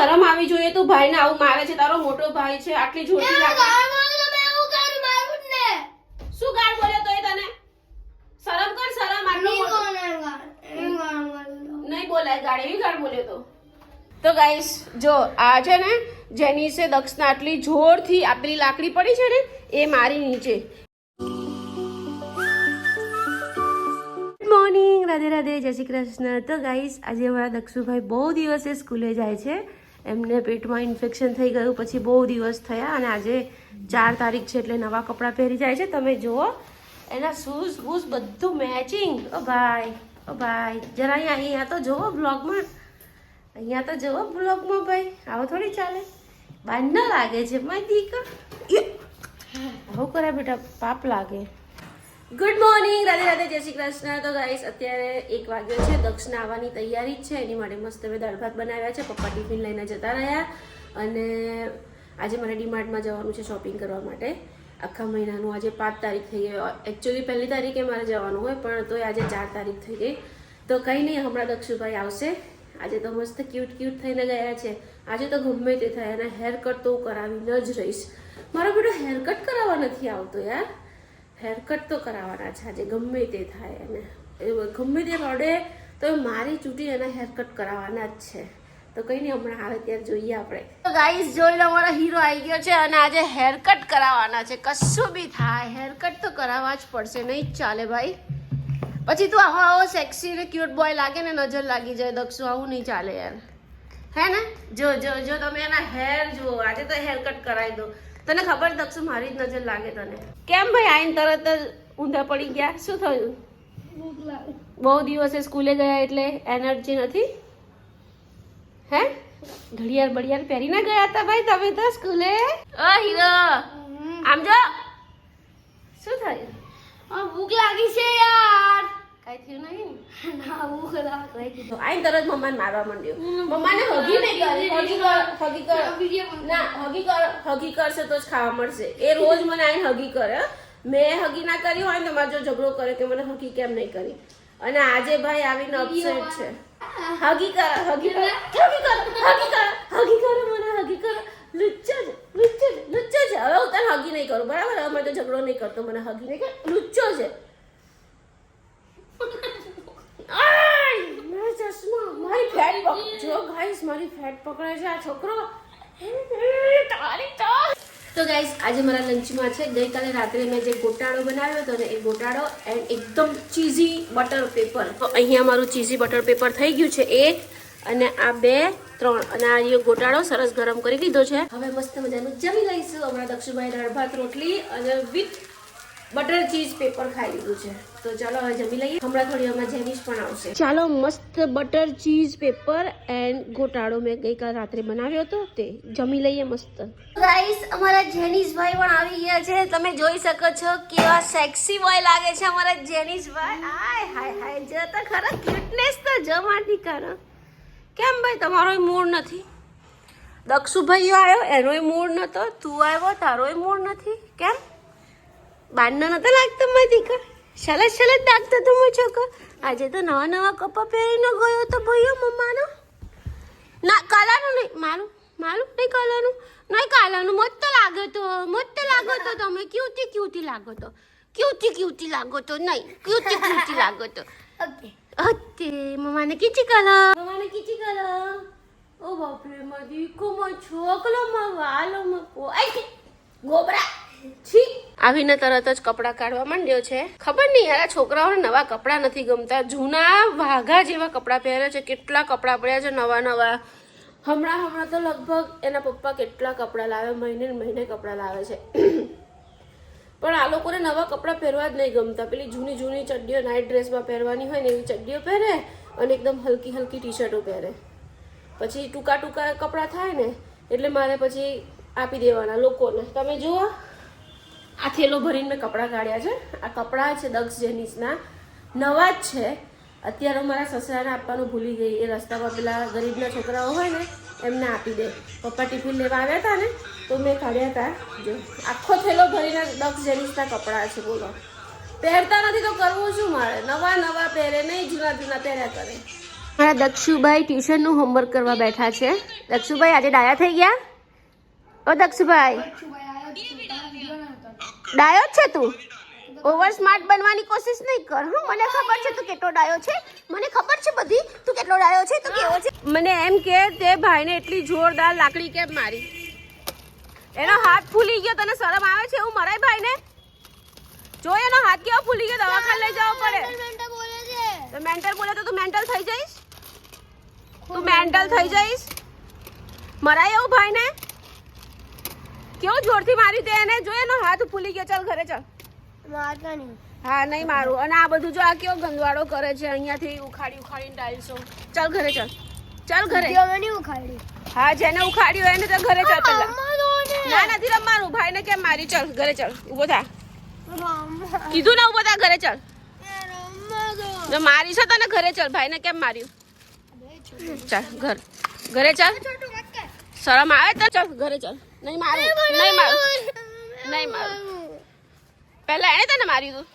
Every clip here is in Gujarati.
શરમ આવી જોઈએ તું ભાઈને આવું મારે છે તારો મોટો ભાઈ છે આટલી જોડી લાગે શું ગાળ બોલ્યો તોય તને? શરમ કર શરમ આટલો નહીં બોલાય ગાળ એવી ગાળ બોલ્યો તો. તો ગાઈસ જો આ છે ને જેની છે દક્ષના આટલી જોરથી આપેલી લાકડી પડી છે ને એ મારી નીચે. ગુડ મોર્નિંગ રાધે રાધે જય શ્રી કૃષ્ણ. તો ગાઈસ આજે અમારા દક્ષુભાઈ બહુ દિવસે સ્કૂલે જાય છે. એમને પેટમાં ઇન્ફેક્શન થઈ ગયું, પછી બહુ દિવસ થયા અને આજે ચાર તારીખ છે એટલે નવા કપડાં પહેરી જાય છે. તમે જુઓ, એના શૂઝ બૂઝ બધું મેચિંગ ઓ ભાઈ ઓ ભાઈ. જરા અહીંયા અહીંયા તો જુઓ બ્લોગમાં અહીંયા તો જુઓ બ્લોગમાં ભાઈ. આવો થોડી ચાલે. બાંધ ન લાગે છે, મારી દીકર. આવું કરે બેટા, પાપ લાગે. ગુડ મોર્નિંગ રાધે રાધે, જય શ્રી કૃષ્ણ. તો ગાઈસ અત્યારે એક વાગ્યો છે દક્ષિણ આવવાની તૈયારી જ છે. એની માટે મસ્ત મેં દાળ ભાત બનાવ્યા છે. પપ્પા ટિફિન લઈને જતા રહ્યા. અને આજે મારે ડીમાર્ટમાં જવાનું છે શોપિંગ કરવા માટે. આખા મહિનાનું આજે પાંચ તારીખ થઈ ગઈ. એકચ્યુઅલી પહેલી તારીખે મારે જવાનું હોય, પણ તોય આજે ચાર તારીખ થઈ ગઈ. તો કંઈ નહીં, હમણાં દક્ષુભાઈ આવશે. આજે તો મસ્ત ક્યુટ ક્યુટ થઈને ગયા છે. આજે તો ગમે તે થાય, અને હેર કટ તો હું કરાવીને જ રહીશ. મારો બેટો હેર કટ કરાવવા નથી આવતો યાર. હેરકટ તો કરાવવાના છે. આજે ગમે તે થાય એને ગમે તે રડે તો મારી ચૂંટી એના હેરકટ કરાવવાના જ છે. તો કઈ નહીં, હમણાં આવે ત્યારે જોઈએ આપણે. તો ગાઈસ જોઈ લો, અમારો હીરો આવી ગયો છે અને આજે હેરકટ કરાવવાના છે. કશું બી થાય, હેરકટ તો કરાવવા જ પડશે. નહીં ચાલે ભાઈ. પછી તું આવો આવો સેક્સી ને ક્યુટ બોય લાગે ને નજર લાગી જાય. દક્ષુ, આવું નહીં ચાલે યાર. હે ને? જો જો જો તમે એના હેર જુઓ. આજે તો હેરકટ કરાવી દો. તને ખબર દક્ષુ મારી જ નજર લાગે તને? કેમ ભાઈ આઈને તરત જ ઊંધા પડી ગયા? શું થયું? બહુ દિવસે સ્કૂલે ગયા એટલે એનર્જી નથી? હે? ઘડિયાળ બડિયાળ પહેરીને ગયા હતા ભાઈ તમે તો સ્કૂલે? અ હીરો. આમ જો. શું થયું? ભૂખ લાગી છે યાર. કઈ થયું નહીં ને? ભૂખ લાગી કઈ કીધું આઈને તરત મમ્માને મારવા માંડ્યો. મમ્માને હગી નહીં કરી હગી કર હગી કર. ના હગી કર હગી કરશે તો જ ખાવા મળશે. એ રોજ મને આઈને હગી કરે. હં. મેં હગી ના કરી હોય ને મારો જો ઝઘડો કરે કે મને હગી કેમ નહીં કરી. અને આજે ભાઈ આવીને અપસેટ છે. હગી કર હગી કર હગી કર હગી કર હગી કર મને હગી કર. લુચ્ચો છે લુચ્ચો છે લુચ્ચો છે હવે હું તને હગી નહીં કરું. બરાબર? હવે મેં તો ઝઘડો નહીં કરતો. મને હગી નહીં કર. લુચ્ચો છે. ચશ્મા ગાઈસ આજે મારા લંચમાં છે. ગઈકાલે રાત્રે મેં જે ગોટાળો બનાવ્યો હતો ને, એ ગોટાળો એન્ડ એકદમ ચીઝી બટર પેપર તો અહીંયા મારું ચીઝી બટર પેપર થઈ ગયું છે એક અને આ બે, ત્રણ. અને આ ગોટાળો, સરસ ગરમ કરી લીધો છે. હવે મસ્ત મજાનું જમી લઈશું. હમણાં દક્ષિણભાઈ દાળ રોટલી અને વિથ બટર ચીઝ પેપર ખાઈ લીધું છે. તો ચાલો હવે જમી લઈએ. હમણાં થોડી હમણાં જેનિશ પણ આવશે. ચાલો મસ્ત બટર ચીઝ પેપર એન્ડ ગોટાળો મેં ગઈકાલ રાત્રે બનાવ્યો હતો તે જમી લઈએ મસ્ત. ગાઈસ અમારા જેનિશભાઈ પણ આવી ગયા છે. તમે જોઈ શકો છો કેવા સેક્સી બોય લાગે છે અમારા જેનિશભાઈ હાય હાય હાય જો તો ખરા ક્યુટનેસ તો જમા માટી કરો કેમ ભાઈ તમારો મૂડ નથી? દક્ષુભાઈ આવ્યો એનોય મૂડ નતો. તું આવ્યો તારોય મૂડ નથી. કેમ? બારનો નતો લાગતો મારી કા સલત શલત લાગતો તો મો છોકરો આજે તો નવા નવા કપા પહેરીને ગયો તો ભાઈઓ મમ્માનો. ના કાલાનું નહીં મારું મારું નહીં કાલાનું. નહીં કાલાનું મસ્ત લાગ્યો તો મસ્ત લાગો તો તમે. ક્યુટી ક્યુટી લાગો તો. ક્યુટી ક્યુટી લાગો તો નહીં ક્યુટી ક્યુટી લાગો તો. ઓકે મમ્માને કીચી કલર. મમ્માને કીચી કલર. ઓ બાપરે મારી દીકો છોકલો માં વાલો માં કોઈ ગોબરા. આવીને તરત જ કપડાં કાઢવા માંડ્યો છે. ખબર નહીં યાર છોકરાઓને નવા કપડાં નથી ગમતા. જૂના વાઘા જેવા કપડાં પહેરે છે. કેટલા કપડાં પડ્યા છે નવા નવા. હમણાં હમણાં તો લગભગ એના પપ્પા કેટલા કપડાં લાવે મહિને મહિને કપડાં લાવે છે. પણ આ લોકોને નવા કપડાં પહેરવા જ નહીં ગમતા. પેલી જૂની જૂની ચડ્ડીઓ નાઇટ ડ્રેસમાં પહેરવાની હોય ને એવી ચડ્ડીઓ પહેરે અને એકદમ હલકી હલકી ટી શર્ટો પહેરે. પછી ટૂંકા ટૂંકા કપડાં થાય ને, એટલે મારે પછી આપી દેવાના લોકોને. તમે જુઓ. આ થેલો ભરીને મેં કપડાં કાઢ્યા છે. આ કપડાં છે દક્ષ જેનિસના. નવા જ છે. અત્યારે મારા સસરાને આપવાનું ભૂલી ગઈ. એ રસ્તામાં પેલા ગરીબના છોકરાઓ હોય ને એમને આપી દે. પપ્પા ટિફિન લેવા આવ્યા હતા ને તો મેં કાઢ્યા હતા. જો આખો થેલો ભરીને દક્ષ જેનિસના કપડાં છે બોલો. પહેરતા નથી તો કરવું શું મારે? નવા નવા પહેરે નહીં જૂના જૂના પહેર્યા કરે. મારા દક્ષુભાઈ ટ્યુશનનું હોમવર્ક કરવા બેઠા છે. દક્ષુભાઈ આજે ડાયા થઈ ગયા? ઓ દક્ષુભાઈ ડાયો જ છે તું? ઓવર સ્માર્ટ બનવાની કોશિશ નહીં કર હું? મને ખબર છે તું કેટલો ડાયો છે. મને ખબર છે બધી તું કેટલો ડાયો છે તું કેવો છે? મને એમ કે તે ભાઈને એટલી જોરદાર લાકડી કેમ મારી? એનો હાથ ફૂલી ગયો તને શરમ આવે છે એવું મરાય ભાઈને? જો એનો હાથ કેવો ફૂલી ગયો દવાખાને લઈ જવો પડે. તો મેન્ટલ બોલે તો તું મેન્ટલ થઈ જઈશ? તું મેન્ટલ થઈ જઈશ? મરાય એવું ભાઈને? કેવું જોરથી મારી તે એને? જોઈએ એનો હાથ ફૂલી ગયો ચાલ ઘરે ચાલ. હા નહીં મારું. અને આ બધું જો આ કેવો ગંદવાડો કરે છે અહીંયાથી ઉખાડી ઉખાડીને ટાઈલ્સો ચાલ ઘરે ચાલ. ચાલ ઘરે. હા જેને ઉખાડ્યું એને તો ઘરે ચાલ પેલા ના નથી રમવાનું. ભાઈને કેમ મારી? ચાલ ઘરે ચાલ. ઊભો થા. કીધું ને ઊભો થા ઘરે ચાલ. મારી છે તને ઘરે ચાલ. ભાઈને કેમ માર્યું? ચાલ ઘર. ઘરે ચાલ. શરમ આવે તો ચાલ ઘરે ચાલ. નહીં મારું નહીં મારું. નહીં મારું. પહેલા એણે તને માર્યું તું?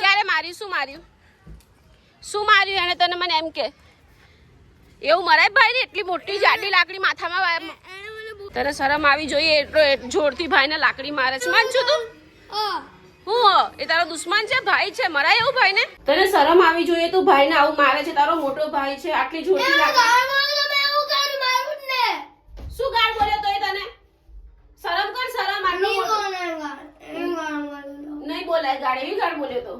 ક્યારે માર્યું? શું માર્યું? શું માર્યું એને તને મને એમ કે? એવું મરાય ભાઈ ને એટલી મોટી જાડી લાકડી માથામાં તને શરમ આવી જોઈએ એટલો જોરથી ભાઈને લાકડી મારે છે. માન છું તું? હું. હો? એ તારો દુશ્મન છે ભાઈ છે મરાય એવું ભાઈને? તને શરમ આવી જોઈએ તું? ભાઈને આવું મારે છે તારો મોટો ભાઈ છે આટલી જોરથી લાકડી શું ગાળ બોલ્યો તો એ તને શરમ કર શરમ આટલો મોટો નહીં બોલાય ગાળ એવી ગાળ બોલ્યો તો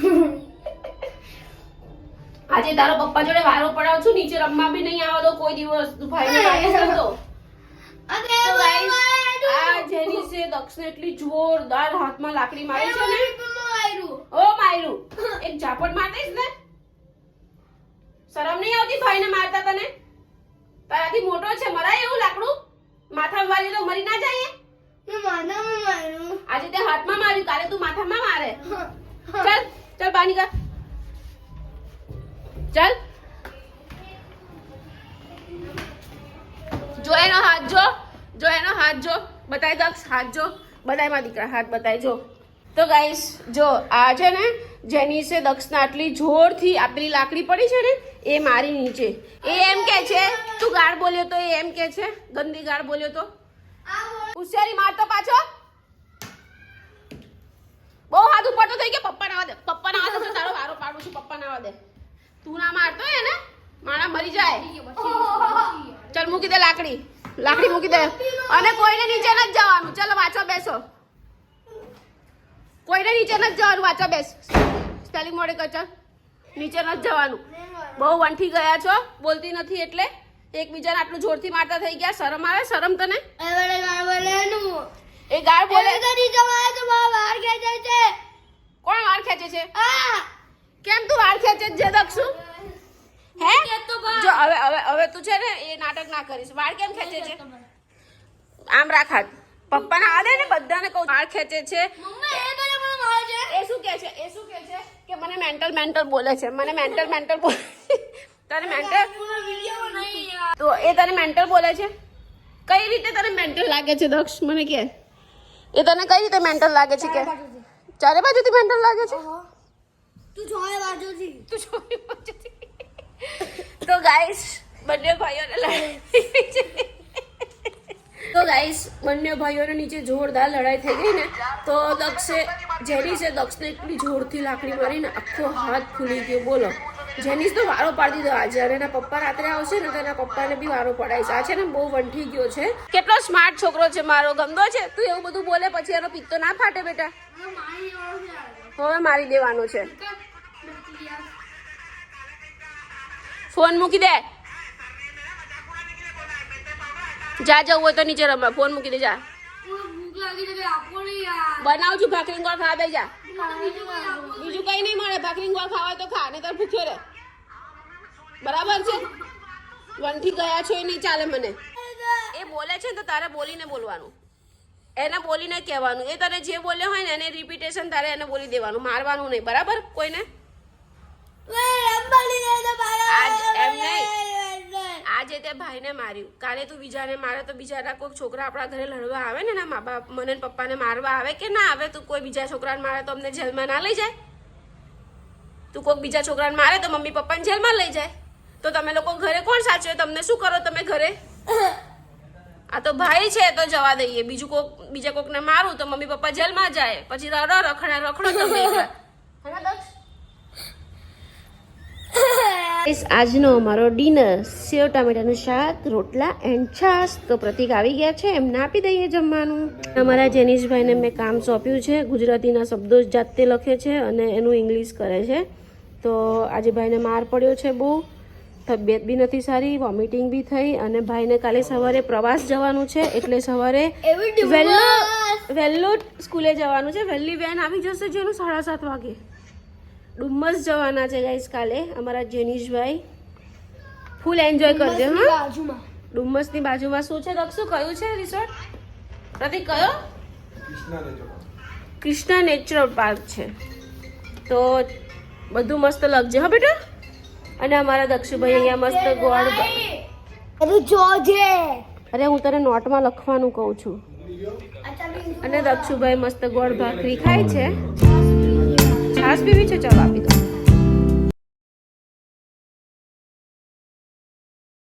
આજે તારો પપ્પા જોડે વારો પડાવ છું નીચે રમવા બી નહીં આવો તો કોઈ દિવસ ભાઈ ને તો આ જેની છે દક્ષને એટલી જોરદાર હાથમાં લાકડી મારી છે ને. ઓ માયરું એક ઝાપટ માર ને? શરમ નહીં આવતી ભાઈને મારતા તને? તારાથી મોટો છે મરાય એવું લાકડું? માથામાં વાગ્યું તો મરી ના જાય આજે તે હાથમાં માર્યું કાલે તું માથામાં મારે. ચાલ. ચાલ બહાર નીકળ ચાલ જો એનો હાથ જો જો એનો હાથ જો બતાય દક્ષ હાથ જો બતાયમાં દીકરા હાથ બતાય જો તો ગાઈસ જો આ છે ને જેની છે દક્ષના આટલી જોરથી આપેલી લાકડી પડી છે ને એ મારી નીચે એ એમ કે છે તું ગાળ બોલ્યો તો એ એમ કે છે ગંદી ગાળ બોલ્યો તો હોશિયારી મારતો પાછો બહુ હાથ ઉપર થઈ ગયો. પપ્પા ના દે. પપ્પા ના દે. તારો વારો પાડું છું. પપ્પા ના દે. તું ના મારતો હે ને, માણા મરી જાય. ચલ મૂકી દે લાકડી. લાકડી મૂકી દે. અને કોઈને નીચે નથી જવાનું. ચાલો વાંચો બેસો. કોઈને નીચે ન જવાનું. વાંચો બેસ. સ્પેલિંગ મોડે કર, ચલ. નીચે ન જવાનું. બહુ વંઠી ગયા છો. બોલતી નથી એટલે એકબીજાને આટલું જોરથી મારતા થઈ ગયા. શરમ આવે? શરમ તને? એ ગાળ બોલે. કોણ વાર ખેંચે છે? કેમ તું વાર ખેંચે છે દક્ષુ હે? જો હવે હવે હવે તું છે ને એ નાટક ના કરીશ. વાળ કેમ ખેંચે છે? આમ રાખ હાથ. પપ્પાને આ દે ને બધાને કહું વાળ ખેંચે છે. એ શું કે છે? એ શું કે છે? કે મને મેન્ટલ મેન્ટલ બોલે છે. મને મેન્ટલ મેન્ટલ બોલે તને મેન્ટલ? તો એ તને મેન્ટલ બોલે છે? કઈ રીતે તને મેન્ટલ લાગે છે દક્ષ? મને કે. એ તને કઈ રીતે મેન્ટલ લાગે છે કે? ચારે બાજુથી મેન્ટલ લાગે છે? તું જોડે બાજુથી. તું જોઈ બાજુથી. તો ગાઈસ બંને ભાઈઓને લડાઈ છે. તો ગાઈસ બંને ભાઈઓને નીચે જોરદાર લડાઈ થઈ ગઈ ને તો દક્ષે જેની છે દક્ષને એટલી જોરથી લાકડી મારીને આખો હાથ ખુલી ગયો. બોલો. જેનીસ તો વારો પાડી દીધો. આજે અને એના પપ્પા રાત્રે આવશે ને તો એના પપ્પાને બી વારો પડાય છે. આ છે ને બહુ વંઠી ગયો છે. કેટલો સ્માર્ટ છોકરો છે મારો. ગમદો છે? તું એવું બધું બોલે પછી એનો પિત્તો ના ફાટે બેટા. હવે મારી દેવાનો છે. ફોન મૂકી દે. જા જવું હોય તો નીચે રમવા. ફોન મૂકી દે જા. બનાવજો ભાખરી ગોળ ખા બે જા. બીજું કોઈ નહીં મળે. ભાખરી ગોળ ખાવા તો ખા નહીં તો ભૂખ્યો રે બરાબર છે? વનથી ગયા છો એ નહીં ચાલે મને. એ બોલે છે ને તો તારે બોલીને બોલવાનું. એને બોલીને કહેવાનું. એ તને જે બોલ્યો હોય ને એને રિપીટેશન તારે એને બોલી દેવાનું. મારવાનું નહીં. બરાબર? કોઈને? આજ એમ નહીં. આજે તે ભાઈને માર્યું. કાલે તું બીજાને મારે તો બીજાના કોઈ છોકરા આપણા ઘરે લડવા આવે ને, ના, મા બાપ, મને પપ્પાને મારવા આવે કે ના આવે, તું કોઈ બીજા છોકરાને મારે તો અમને જેલમાં ના લઈ જાય? તું કોઈક બીજા છોકરાને મારે તો મમ્મી પપ્પાને જેલમાં લઈ જાય? તો તમે લોકો ઘરે કોણ સાચવે? તમને શું કરો તમે ઘરે? આ તો ભાઈ છે, તો જવા દઈએ. બીજું કોક, બીજા કોકને મારું તો મમ્મી પપ્પા જેલમાં જાય. પછી રડો, રખડા, રખડો તમે Guys, આજનો અમારો ડિનર. સેવ ટામેટાનું શાક રોટલા એન્ડ છાશ. તો પ્રતિક આવી ગયા છે એમને આપી દઈએ જમવાનું. અમારા જેનિશભાઈને મેં કામ સોંપ્યું છે ગુજરાતીના શબ્દો જ જાતે લખે છે અને એનું ઇંગ્લિશ કરે છે. તો આજે ભાઈને માર પડ્યો છે બહુ. તબિયત બી નથી સારી વોમિટિંગ બી થઈ અને ભાઈને કાલે સવારે પ્રવાસ જવાનું છે એટલે સવારે વહેલો વહેલો સ્કૂલે જવાનું છે. વહેલી વેન આવી જશે જેનું સાડા સાત વાગે. ડુમ્મસ જવાના છે ગાઈસ કાલે અમારા જેનીશભાઈ. ફૂલ એન્જોય કરજો હા. બાજુમાં. ડુમ્મસની બાજુમાં શું છે? રક્ષુ કયું છે રિસોર્ટ પ્રતિક કયો? કૃષ્ણા નેચરલ પાર્ક છે. તો બધું મસ્ત લગજે હા બેટા. અને અમારા દક્ષુભાઈ અહીંયા મસ્ત ગોળ અરે જોજે અરે હું તને નોટમાં લખવાનું કહું છું. અને દક્ષુભાઈ મસ્ત ગોળ ભાખરી ખાય છે. છાશ પીવી છે ચાલો આપી દો